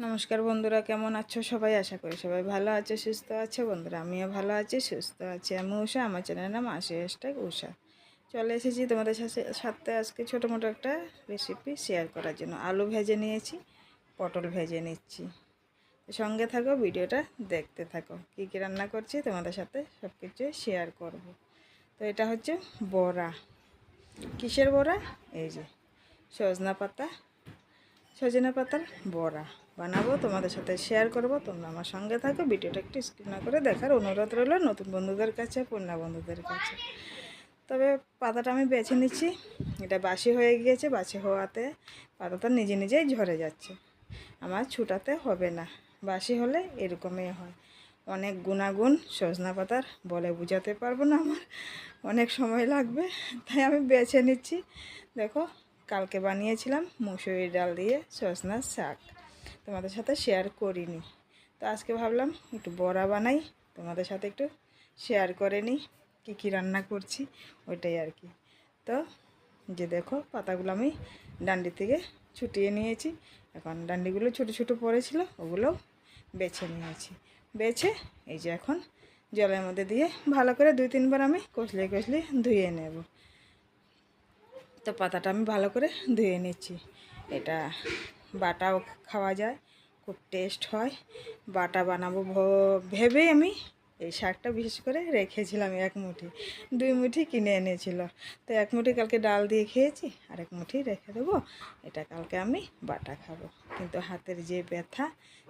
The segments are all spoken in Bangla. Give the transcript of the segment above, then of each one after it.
নমস্কার বন্ধুরা, কেমন আছো সবাই? আশা করি সবাই ভালো আছে, সুস্থ আছে। বন্ধুরা, আমিও ভালো আছি, সুস্থ আছি। আমি উষা আমার চ্যানেলের নাম আশি হ্যাশট্যাগ উষা চলে এসেছি তোমাদের সাথে সাথে আজকে ছোটো মোটো একটা রেসিপি শেয়ার করার জন্য। আলু ভেজে নিয়েছি, পটল ভেজে নিচ্ছি। সঙ্গে থাকো, ভিডিওটা দেখতে থাকো। কী কী রান্না করছি তোমাদের সাথে সব কিছু শেয়ার করব। তো এটা হচ্ছে বড়া। কিসের বড়া? এই যে, সজনা পাতা সজনা পাতার বড়া বানাবো, তোমাদের সাথে শেয়ার করব, তোমরা আমার সঙ্গে থাকো, ভিডিওটা একটু স্কিপ না করে দেখার অনুরোধ রইল নতুন বন্ধুদের কাছে পুরনা বন্ধুদের কাছে। তবে পাতাটা আমি বেছে নিচ্ছি, এটা বাসি হয়ে গিয়েছে, বাসি হওয়াতে পাতাটা নিজে নিজেই ঝরে যাচ্ছে। আমার ছুটাতে হবে না, বাসি হলে এরকমই হয়। অনেক গুণাগুণ সজনা পাতার বলে বোঝাতে পারব না আমার, অনেক সময় লাগবে, তাই আমি বেছে নিচ্ছি। দেখো কালকে বানিয়েছিলাম মুসুরির ডাল দিয়ে সজনার শাক। তোমাদের সাথে শেয়ার করিনি। তো আজকে ভাবলাম একটু বড়া বানাই, তোমাদের সাথে একটু শেয়ার করে নিই, কী কী রান্না করছি, ওইটাই আর কি। তো যে দেখো, পাতাগুলো আমি ডান্ডি থেকে ছুটিয়ে নিয়েছি। এখন ডান্ডিগুলো ছোটো ছোটো পড়েছিল, ওগুলো বেছে নিয়েছি। বেছে এই যে এখন জলের মধ্যে দিয়ে ভালো করে দুই তিনবার আমি কষলে কষলে ধুয়ে নেব। তো পাতাটা আমি ভালো করে ধুয়ে নিচ্ছি। এটা বাটাও খাওয়া যায়, খুব টেস্ট হয়। বাটা বানাবো ভেবে আমি এই শাকটা বিশেষ করে রেখেছিলাম এক মুঠি। দুই মুঠি কিনে এনেছিল। তো এক মুঠি কালকে ডাল দিয়ে খেয়েছি, আর এক মুঠি রেখে দেবো। এটা কালকে আমি বাটা খাব। কিন্তু হাতের যে ব্যথা,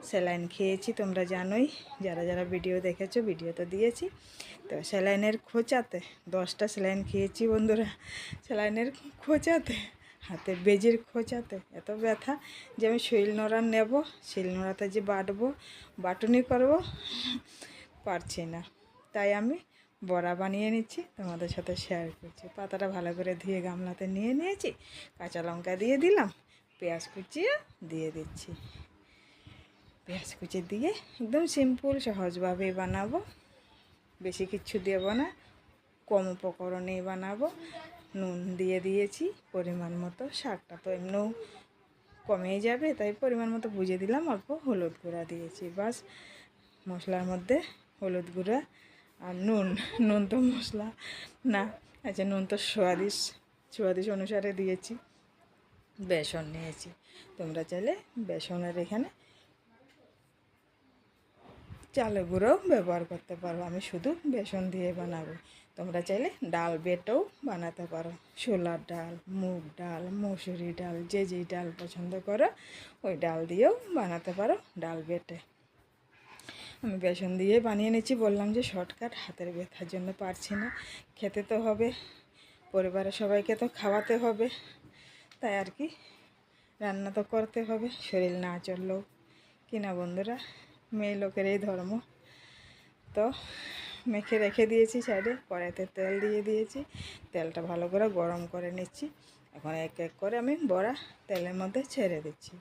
স্যালাইন খেয়েছি তোমরা জানোই। যারা যারা ভিডিও দেখেছ, ভিডিও তো দিয়েছি। তো স্যালাইনের খোঁচাতে, দশটা স্যালাইন খেয়েছি বন্ধুরা। স্যালাইনের খোঁচাতে হাতে বেজির খোঁচাতে এত ব্যথা যে আমি শৈল নোড়া নেব শিল নোড়াতে যে বাটবো, বাটুনি করব। পারছি না। তাই আমি বড়া বানিয়ে নিচ্ছি, তোমাদের সাথে শেয়ার করছি। পাতাটা ভালো করে ধুয়ে গামলাতে নিয়ে নিয়েছি, কাঁচা লঙ্কা দিয়ে দিলাম, পেঁয়াজ কুচিয়ে দিয়ে দিচ্ছি। পেঁয়াজ কুচি দিয়ে একদম সিম্পল সহজভাবে বানাবো। বেশি কিচ্ছু দেব না, কম উপকরণেই বানাবো। নুন দিয়ে দিয়েছি, পরিমাণ মতো শাকটা তো এমনিও কমেই যাবে, তাই পরিমাণ মতো বুঝে দিলাম, অল্প হলুদ গুঁড়া দিয়েছি। বাস মশলার মধ্যে হলুদ গুঁড়া আর নুন নুন তো মশলা। না আচ্ছা নুন তো সোয়াদিস সোয়াদিস অনুসারে দিয়েছি। বেসন নিয়েছি। তোমরা চাইলে বেসনের এখানে চালের গুঁড়োও ব্যবহার করতে পারো। আমি শুধু বেসন দিয়ে বানাবো। তোমরা চাইলে ডাল বেটেও বানাতে পারো। ছোলার ডাল, মুগ ডাল মসুরি ডাল, যে যেই ডাল পছন্দ করো, ওই ডাল দিয়েও বানাতে পারো ডাল বেটে। আমি বেসন দিয়ে বানিয়ে নিচ্ছি। বললাম যে শর্টকাট, হাতের ব্যথার জন্য পারছি না। খেতে তো হবে, পরিবারের সবাইকে তো খাওয়াতে হবে। তাই আর কি, রান্না তো করতে হবে, শরীর না চললেও। কিনা বন্ধুরা, মেয়ে লোকের এই ধর্ম। তো মেখে রেখে দিয়েছি সাইডে, কড়াইতে তেল দিয়ে দিয়েছি। তেলটা ভালো করে গরম করে নিচ্ছি। এখন এক এক করে আমি বড়া তেলের মধ্যে ছেড়ে দিচ্ছি।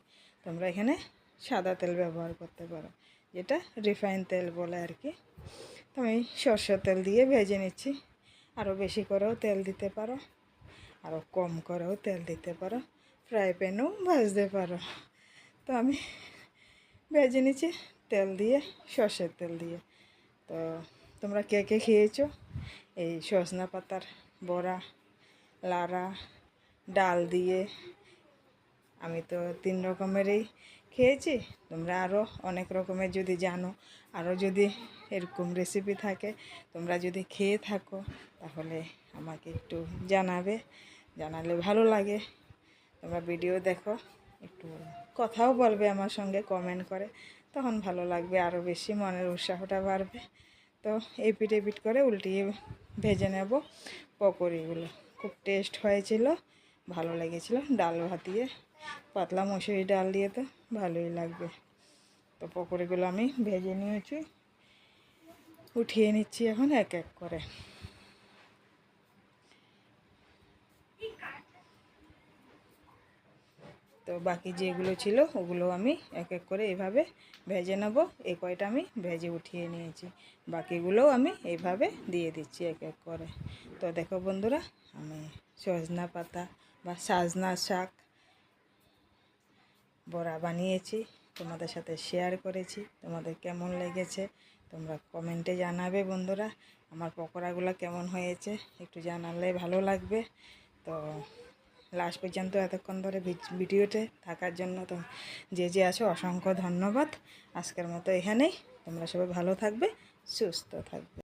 তোমরা এখানে সাদা তেল ব্যবহার করতে পারো। যেটা রিফাইন তেল বলে আর কি তো আমি সর্ষের তেল দিয়ে ভেজে নিচ্ছি। আরও বেশি করেও তেল দিতে পারো আরও কম করেও তেল দিতে পারো ফ্রাই প্যানেও ভাজতে পারো। তো আমি ভেজে নিচ্ছি তেল দিয়ে, সর্ষের তেল দিয়ে। তো তোমরা কে কে খেয়েছো? এই সজনা পাতার বড়া, লাড়া, ডাল দিয়ে। আমি তো তিন রকমেরই খেয়েছি? তোমরা আরও অনেক রকমের যদি জানো আরও যদি এরকম রেসিপি থাকে, তোমরা যদি খেয়ে থাকো, তাহলে আমাকে একটু জানাবে, জানালে ভালো লাগে। তোমরা ভিডিও দেখো, একটু কথাও বলবে আমার সঙ্গে কমেন্ট করে, তখন ভালো লাগবে আরও বেশি মনের উৎসাহটা বাড়বে। তো পিঠ পিঠ করে উল্টিয়ে ভেজে নেব পকোড়িগুলো। খুব টেস্ট হয়েছিল, ভালো লেগেছিল, ডাল ভাত দিয়ে পাতলা মসুরি ডাল দিয়ে তো ভালোই লাগবে। তো পকোড়িগুলো আমি ভেজে নিয়েছি। উঠিয়ে নিচ্ছি এখন এক এক করে। তো বাকি যেগুলো ছিল ওগুলো আমি এক এক করে এভাবে ভেজে নেব। এই কয়টা আমি ভেজে উঠিয়ে নিয়েছি। বাকিগুলোও আমি এইভাবে দিয়ে দিচ্ছি এক এক করে। তো দেখো বন্ধুরা, আমি সজনা পাতা বা সাজনা শাক বড়া বানিয়েছি, তোমাদের সাথে শেয়ার করেছি, তোমাদের কেমন লেগেছে তোমরা কমেন্টে জানাবে বন্ধুরা, আমার পকোড়াগুলো কেমন হয়েছে একটু জানালে ভালো লাগবে। তো লাস্ট পর্যন্ত এতক্ষণ ধরে ভিড- ভিডিওতে থাকার জন্য তো যে যে আছো অসংখ্য ধন্যবাদ। আজকের মতো এখানেই, তোমরা সবাই ভালো থাকবে, সুস্থ থাকবে।